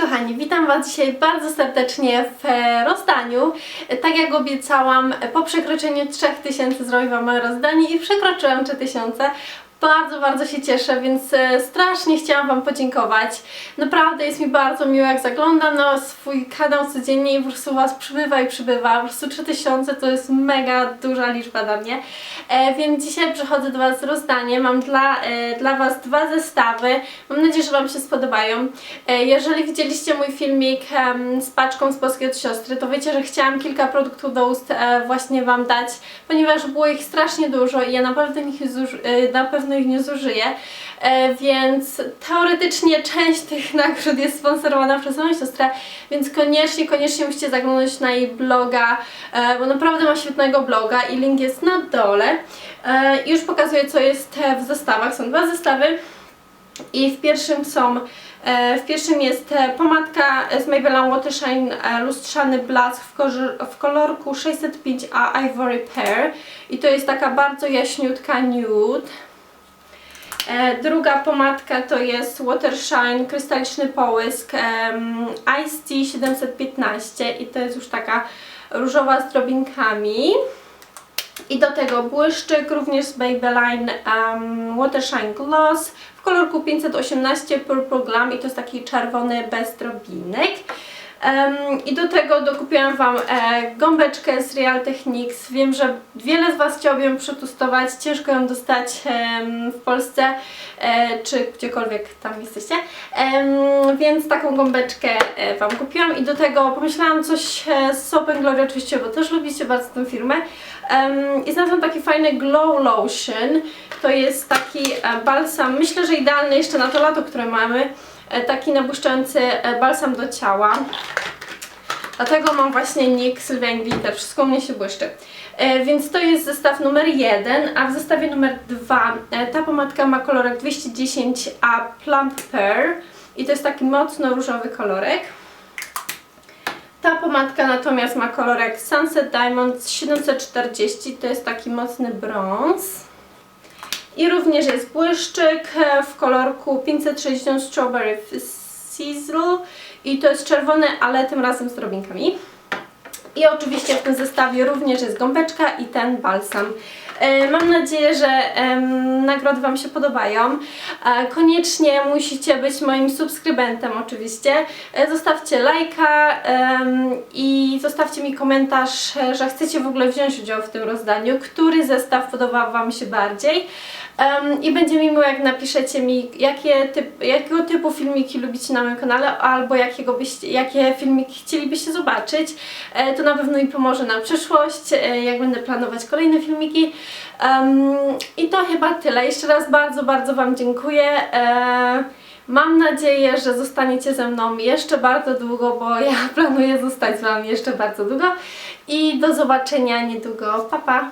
kochani, witam Was dzisiaj bardzo serdecznie w e, rozdaniu. Tak jak obiecałam, po przekroczeniu 3000 zrobię Wam rozdanie i przekroczyłam 3000. Bardzo, bardzo się cieszę, więc e, strasznie chciałam Wam podziękować. Naprawdę jest mi bardzo miło, jak zaglądam na swój kanał codziennie i po prostu Was przybywa i przybywa. Po prostu 3000 to jest mega duża liczba dla mnie. E, więc dzisiaj przychodzę do Was z rozdaniem. Mam dla, e, dla Was dwa zestawy. Mam nadzieję, że Wam się spodobają. E, jeżeli widzieliście mój filmik em, z paczką z Polskiej od siostry, to wiecie, że chciałam kilka produktów do ust e, właśnie Wam dać, ponieważ było ich strasznie dużo i ja na pewno ich, zuż- e, na pewno ich nie zużyję. E, więc teoretycznie część tych nagród jest sponsorowana przez moją siostrę, więc koniecznie, koniecznie musicie zaglądać na jej bloga, e, bo naprawdę ma świetnego bloga i link jest na dole. E, I już pokazuję, co jest e, w zestawach. Są dwa zestawy. I w pierwszym są, e, w pierwszym jest e, pomadka z Maybelline Watershine e, lustrzany blask w, w kolorku 605A Ivory Pear i to jest taka bardzo jaśniutka nude. E, druga pomadka to jest Watershine krystaliczny połysk Ice Tea 715 i to jest już taka różowa z drobinkami. I do tego błyszczyk, również z Maybelline um, Watershine Gloss w kolorku 518 Purple Glam i to jest taki czerwony bez drobinek. I do tego dokupiłam Wam e, gąbeczkę z Real Techniques. Wiem, że wiele z Was chciałoby ją przetestować, ciężko ją dostać w Polsce e, czy gdziekolwiek tam jesteście. Więc taką gąbeczkę e, Wam kupiłam i do tego pomyślałam coś z Soap Glory oczywiście, bo też lubicie bardzo tę firmę. I znalazłam taki fajny Glow Lotion. To jest taki balsam, myślę, że idealny jeszcze na to lato, które mamy. E, taki nabłyszczający e, balsam do ciała. Dlatego mam właśnie nick Sylvian Glitter, wszystko u mnie się błyszczy. E, więc to jest zestaw numer 1, a w zestawie numer 2 e, ta pomadka ma kolorek 210A Plump Pear i to jest taki mocno różowy kolorek. Ta pomadka natomiast ma kolorek Sunset Diamond 740, to jest taki mocny brąz. I również jest błyszczyk e, w kolorku 560 Strawberry Sizzle i to jest czerwony, ale tym razem z drobinkami. I oczywiście w tym zestawie również jest gąbeczka i ten balsam. E, Mam nadzieję, że nagrody Wam się podobają. E, Koniecznie musicie być moim subskrybentem oczywiście. E, Zostawcie lajka i zostawcie mi komentarz, że chcecie w ogóle wziąć udział w tym rozdaniu. Który zestaw podobał Wam się bardziej? I będzie mi miło, jak napiszecie mi, jakie typ, jakiego typu filmiki lubicie na moim kanale, albo jakiego byście, jakie filmiki chcielibyście zobaczyć. To na pewno mi pomoże na przyszłość, jak będę planować kolejne filmiki. Em, I to chyba tyle. Jeszcze raz bardzo, bardzo Wam dziękuję. E, Mam nadzieję, że zostaniecie ze mną jeszcze bardzo długo, bo ja planuję zostać z Wami jeszcze bardzo długo. I do zobaczenia niedługo. Pa, pa!